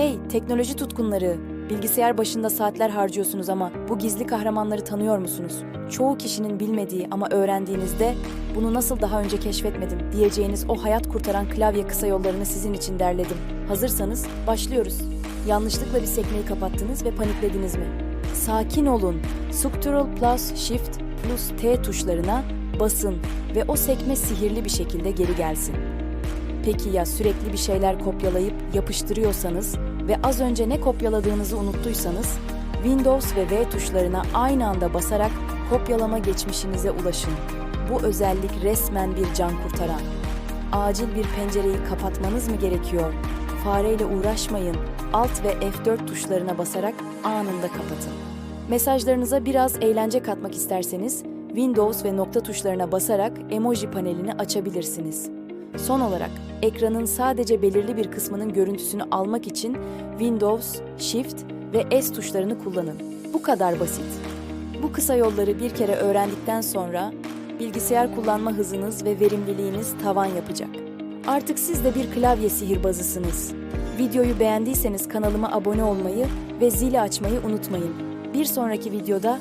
Hey teknoloji tutkunları, bilgisayar başında saatler harcıyorsunuz ama bu gizli kahramanları tanıyor musunuz? Çoğu kişinin bilmediği ama öğrendiğinizde bunu nasıl daha önce keşfetmedim diyeceğiniz o hayat kurtaran klavye kısa yollarını sizin için derledim. Hazırsanız başlıyoruz. Yanlışlıkla bir sekmeyi kapattınız ve paniklediniz mi? Sakin olun. Structural plus Shift plus T tuşlarına basın ve o sekme sihirli bir şekilde geri gelsin. Peki ya sürekli bir şeyler kopyalayıp yapıştırıyorsanız ve az önce ne kopyaladığınızı unuttuysanız, Windows ve V tuşlarına aynı anda basarak kopyalama geçmişinize ulaşın. Bu özellik resmen bir can kurtaran. Acil bir pencereyi kapatmanız mı gerekiyor? Fareyle uğraşmayın. Alt ve F4 tuşlarına basarak anında kapatın. Mesajlarınıza biraz eğlence katmak isterseniz Windows ve nokta tuşlarına basarak emoji panelini açabilirsiniz. Son olarak ekranın sadece belirli bir kısmının görüntüsünü almak için Windows, Shift ve S tuşlarını kullanın. Bu kadar basit. Bu kısa yolları bir kere öğrendikten sonra bilgisayar kullanma hızınız ve verimliliğiniz tavan yapacak. Artık siz de bir klavye sihirbazısınız. Videoyu beğendiyseniz kanalıma abone olmayı ve zili açmayı unutmayın. Bir sonraki videoda